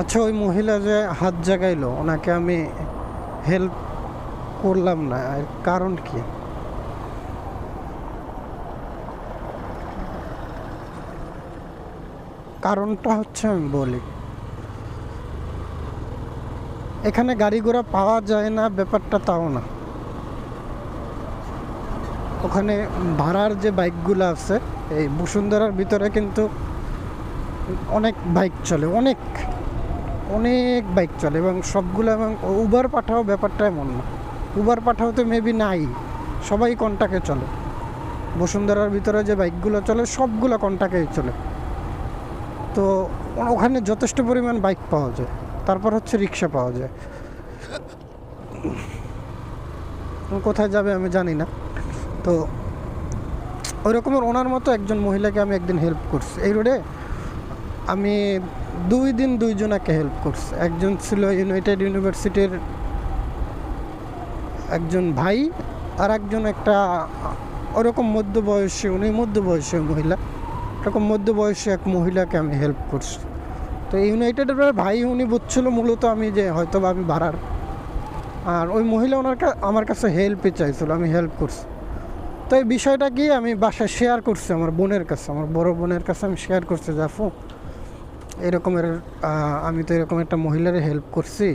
আচ্ছা ওই মহিলা যে হাত জাগাইলো, ওনাকে আমি হেল্প করলাম না। এর কারণ কি? কারণটা হচ্ছে আমি বলি। এখানে গাড়ি ঘোড়া পাওয়া যায় না, ব্যাপারটা তাও না। ওখানে ভাড়ার যে বাইকগুলো আছে, এই বসুন্ধরার ভিতরে কিন্তু অনেক বাইক চলে, অনেক। অনেক বাইক চলে এবং সবগুলো এবং উবার পাঠাও ব্যাপারটা এমন না। উবার পাঠাও তো মেবি নাই। সবাই কন্টাকে চলে। বসুন্ধরার ভিতরে যে বাইকগুলো চলে, সবগুলো কন্টাকেই চলে। তো ওখানে যথেষ্ট পরিমাণ বাইক পাওয়া যায়। তারপর হচ্ছে রিক্সা পাওয়া যায়। কোথায় যাবে আমি জানি না। তো ওই রকমের ওনার মতো একজন মহিলাকে আমি একদিন হেল্প করছি। এই রোডে আমি দুই দিন দুইজনাকে হেল্প করছে। একজন ছিল ইউনাইটেড ইউনিভার্সিটির একজন ভাই আর একজন একটা ওরকম মধ্যবয়সী, উনি মধ্যবয়সী মহিলা। এরকম মধ্যবয়সী এক মহিলাকে আমি হেল্প করছি। তো ইউনাইটেডের ভাই, উনি বুঝছিল মূলত আমি যে হয়তো আমি ভাড়ার আর ওই মহিলা ওনার আমার কাছে হেল্পই চাইছিল, আমি হেল্প করছি। তো এই বিষয়টা কি আমি বাসায় শেয়ার করছি, আমার বোনের কাছে, আমার বড় বোনের কাছে আমি শেয়ার করছি জাফু এরকমের আমি তো এরকম একটা মহিলার হেল্প করছি।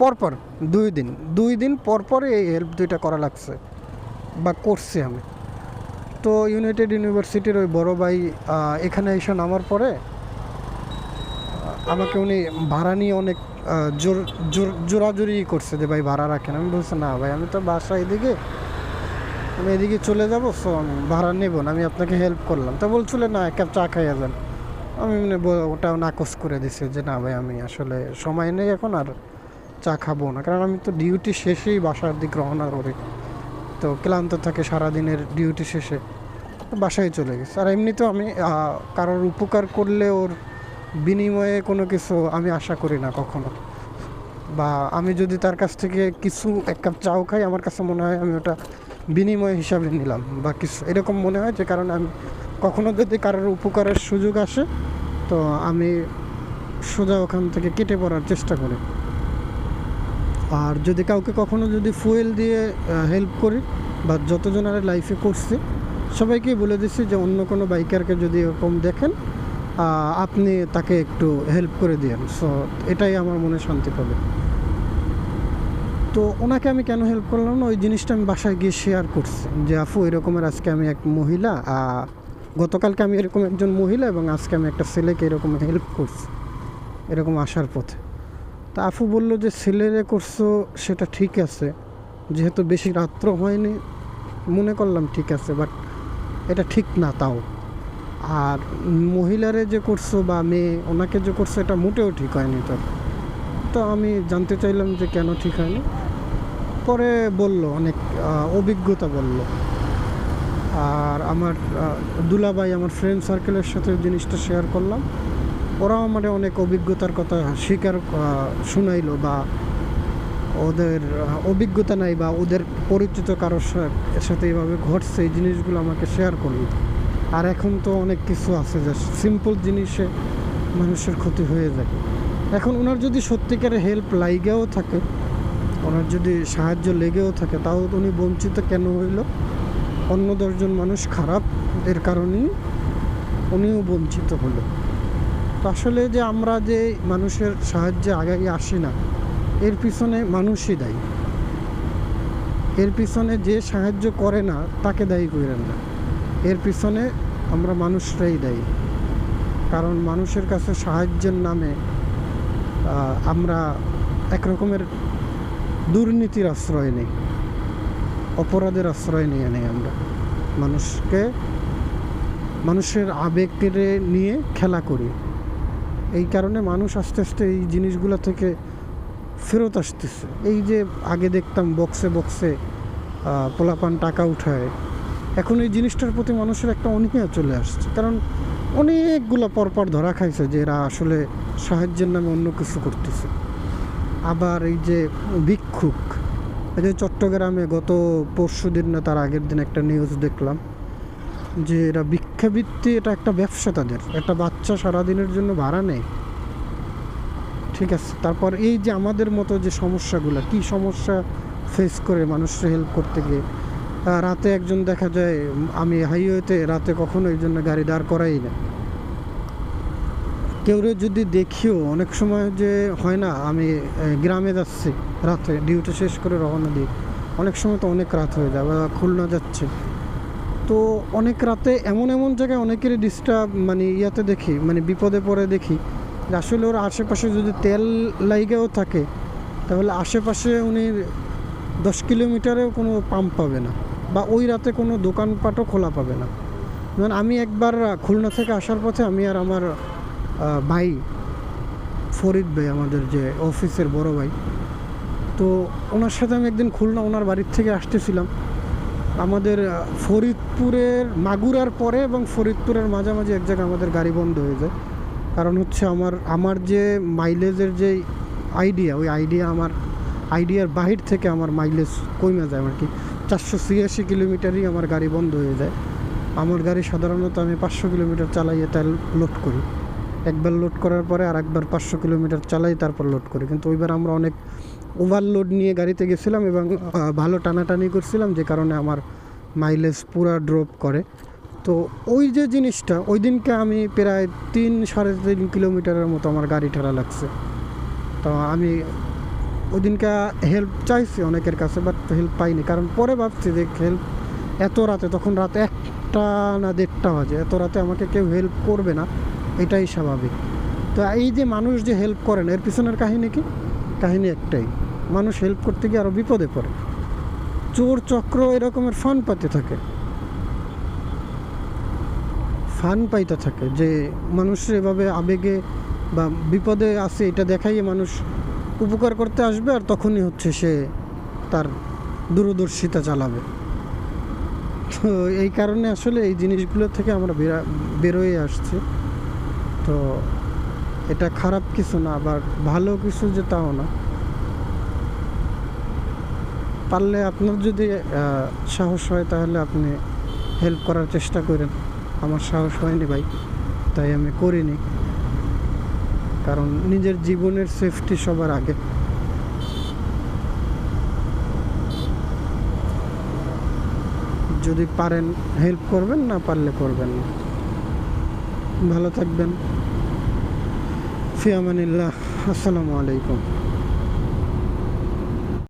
পরপর দুই দিন দুই দিন পরপরই এই হেল্প দুইটা করা লাগছে, বা করছি আমি। তো ইউনাইটেড ইউনিভার্সিটির ওই বড় ভাই এখানে এসে নামার পরে আমাকে উনি ভাড়া নিয়ে অনেক জোর জোর, জোরাজুরি করছে যে ভাই ভাড়া রাখেন। আমি বলছি, না ভাই, আমি তো বাসা এদিকে, আমি এদিকে চলে যাব সো আমি ভাড়া নেব না, আমি আপনাকে হেল্প করলাম। তো বলছিল, না, এক কাপ চা খাইয়া যান। আমি মানে ওটাও নাকচ করে দিছি যে, না ভাই, আমি আসলে সময় নেই এখন আর চা খাব না। কারণ আমি তো ডিউটি শেষেই বাসার দিক রওনা করি। তো ক্লান্ত থাকে সারাদিনের ডিউটি শেষে। বাসায় চলে গেছে। আর এমনিতেও আমি কারোর উপকার করলে ওর বিনিময়ে কোনো কিছু আমি আশা করি না কখনো। বা আমি যদি তার কাছ থেকে কিছু, এক কাপ চাও খাই, আমার কাছে মনে হয় আমি ওটা বিনিময় হিসাবে নিলাম বা কিছু। এরকম মনে হয় যে, কারণে আমি কখনো যদি কারোর উপকারের সুযোগ আসে, তো আমি সোজা ওখান থেকে কেটে পড়ার চেষ্টা করি। আর যদি কাউকে কখনো যদি ফুয়েল দিয়ে হেল্প করি বা যতজন যতজনের লাইফে করছি, সবাইকেই বলে দিচ্ছি যে অন্য কোনো বাইকারকে যদি এরকম দেখেন আপনি তাকে একটু হেল্প করে দিয়েন। সো এটাই আমার মনে শান্তি পাবে। তো ওনাকে আমি কেন হেল্প করলাম না? ওই জিনিসটা আমি বাসায় গিয়ে শেয়ার করছি যে, আফু, এরকমের আজকে আমি এক মহিলা গতকালকে আমি এরকম একজন মহিলা এবং আজকে আমি একটা ছেলেকে এরকম হেল্প করছি, এরকম আসার পথে। তা আফু বলল যে, ছেলেরে করছ, সেটা ঠিক আছে। যেহেতু বেশি রাত্র হয়নি, মনে করলাম ঠিক আছে বাট এটা ঠিক না তাও। আর মহিলারে যে করছ বা মেয়ে, ওনাকে যে করছ, এটা মোটেও ঠিক হয়নি তো তো আমি জানতে চাইলাম যে, কেন ঠিক হয়নি? পরে বলল, অনেক অভিজ্ঞতা বলল। আর আমার দুলাভাই আমার ফ্রেন্ড সার্কেলের সাথে জিনিসটা শেয়ার করলাম। ওরাও আমার অনেক অভিজ্ঞতার কথা স্বীকার শুনাইলো বা ওদের অভিজ্ঞতা নাই বা ওদের পরিচিত কারোর সাথে এইভাবে ঘটছে, এই জিনিসগুলো আমাকে শেয়ার করল। আর এখন তো অনেক কিছু আছে যে সিম্পল জিনিসে মানুষের ক্ষতি হয়ে যায়। এখন ওনার যদি সত্যিকারের হেল্প লাইগেও থাকে, ওনার যদি সাহায্য লেগেও থাকে, তাও উনি বঞ্চিত কেন হইল? অন্য দশজন মানুষ খারাপ, এর কারণেই উনিও বঞ্চিত হলো। তো আসলে যে আমরা যে মানুষের সাহায্যে আগাই আসি না, এর পিছনে মানুষই দায়ী। এর পিছনে যে সাহায্য করে না, তাকে দায়ী করেন না। এর পিছনে আমরা মানুষরাই দায়ী। কারণ মানুষের কাছে সাহায্যের নামে আমরা এক রকমের দুর্নীতির আশ্রয় নেই। অপরাধের আশ্রয় নিয়ে নেই আমরা। মানুষকে, মানুষের আবেগকে নিয়ে খেলা করি। এই কারণে মানুষ আস্তে আস্তে এই জিনিসগুলো থেকে ফেরত আসতেছে। এই যে আগে দেখতাম বক্সে বক্সে পোলাপান টাকা উঠায়। এখন এই জিনিসটার প্রতি মানুষের একটা অনীহা চলে আসছে। কারণ অনেকগুলো পরপর ধরা খাইছে যে এরা আসলে সাহায্যের নামে অন্য কিছু করতেছে। আবার এই যে ভিক্ষুক এই যে চট্টগ্রামে গত পরশু দিন না তার আগের দিন একটা নিউজ দেখলাম যে এরা ভিক্ষাবৃত্তি, এটা একটা ব্যবসা তাদের। একটা বাচ্চা সারাদিনের জন্য ভাড়া নেয়। ঠিক আছে, তারপর এই যে আমাদের মতো যে সমস্যাগুলো, কি সমস্যা ফেস করে মানুষের হেল্প করতে গিয়ে? রাতে একজন দেখা যায়, আমি হাইওয়েতে রাতে কখনো এই জন্য গাড়ি দাঁড় করাই না। কেউ যদি দেখিও, অনেক সময় যে হয় না, আমি গ্রামে যাচ্ছি রাতে, ডিউটি শেষ করে রওনা দিই। অনেক সময় তো অনেক রাত হয়ে যায় বা খুলনা যাচ্ছে। তো অনেক রাতে এমন এমন জায়গায় অনেকেরই ডিস্টার্ব মানে ইয়াতে দেখি মানে বিপদে পড়ে দেখি আসলে ওর আশেপাশে যদি তেল লাইগেও থাকে, তাহলে আশেপাশে উনি দশ কিলোমিটারেও কোনো পাম্প পাবে না বা ওই রাতে কোনো দোকানপাটও খোলা পাবে না। যেমন আমি একবার খুলনা থেকে আসার পথে আমি আর আমার ভাই ফরিদ ভাই, আমাদের যে অফিসের বড় ভাই। তো ওনার সাথে আমি একদিন খুলনা, ওনার বাড়ির থেকে আসতেছিলাম। আমাদের ফরিদপুরের মাগুরার পরে এবং ফরিদপুরের মাঝামাঝি এক জায়গায় আমাদের গাড়ি বন্ধ হয়ে যায়। কারণ হচ্ছে আমার আমার যে মাইলেজের যে আইডিয়া ওই আইডিয়া আমার আইডিয়ার বাহির থেকে আমার মাইলেজ কমে যায় আর কি চারশো ছিয়াশি কিলোমিটারই আমার গাড়ি বন্ধ হয়ে যায়। আমার গাড়ি সাধারণত আমি পাঁচশো কিলোমিটার চালাইয়ে তেল লোড করি। একবার লোড করার পরে আর একবার পাঁচশো কিলোমিটার চালাই, তারপর লোড করি। কিন্তু ওইবার আমরা অনেক ওভারলোড নিয়ে গাড়িতে গেছিলাম এবং ভালো টানাটানি করছিলাম, যে কারণে আমার মাইলেজ পুরা ড্রপ করে। তো ওই যে জিনিসটা ওই দিনকে আমি প্রায় তিন সাড়ে তিন কিলোমিটারের মতো আমার গাড়ি ঠেলা লাগছে। তো আমি ওই দিনকে হেল্প চাইছি অনেকের কাছে বাট হেল্প পাইনি। কারণ পরে ভাবছি যে হেল্প এত রাতে, তখন রাত একটা না দেড়টা বাজে। এত রাতে আমাকে কেউ হেল্প করবে না। এটাই স্বাভাবিক। তো এই যে মানুষ যে হেল্প করেন, এর পিছনের কাহিনী কি? কাহিনী একটাই। মানুষ হেল্প করতে গিয়ে আরও বিপদে পড়ে। চোর চক্র এরকমের ফান পাতে থাকে। ফান পাইতে থাকে যে মানুষ এভাবে আবেগে বা বিপদে আছে এটা দেখাইয়ে মানুষ উপকার করতে আসবে আর তখনই হচ্ছে সে তার দূরদর্শিতা চালাবে। তো এই কারণে আসলে এই জিনিসগুলো থেকে আমরা বেরা, বেরোয় আসছি। তো এটা খারাপ কিছু না, আবার ভালো কিছু যে তাও না। পারলে আপনার যদি সাহস হয় তাহলে আপনি হেল্প করার চেষ্টা করেন। আমার সাহস হয়নি ভাই, তাই আমি করিনি। কারণ নিজের জীবনের সেফটি সবার আগে। যদি পারেন হেল্প করবেন, না পারলে করবেন না। ভালো থাকবেন। ফিয়ামানিল্লাহ আসসালামু আলাইকুম।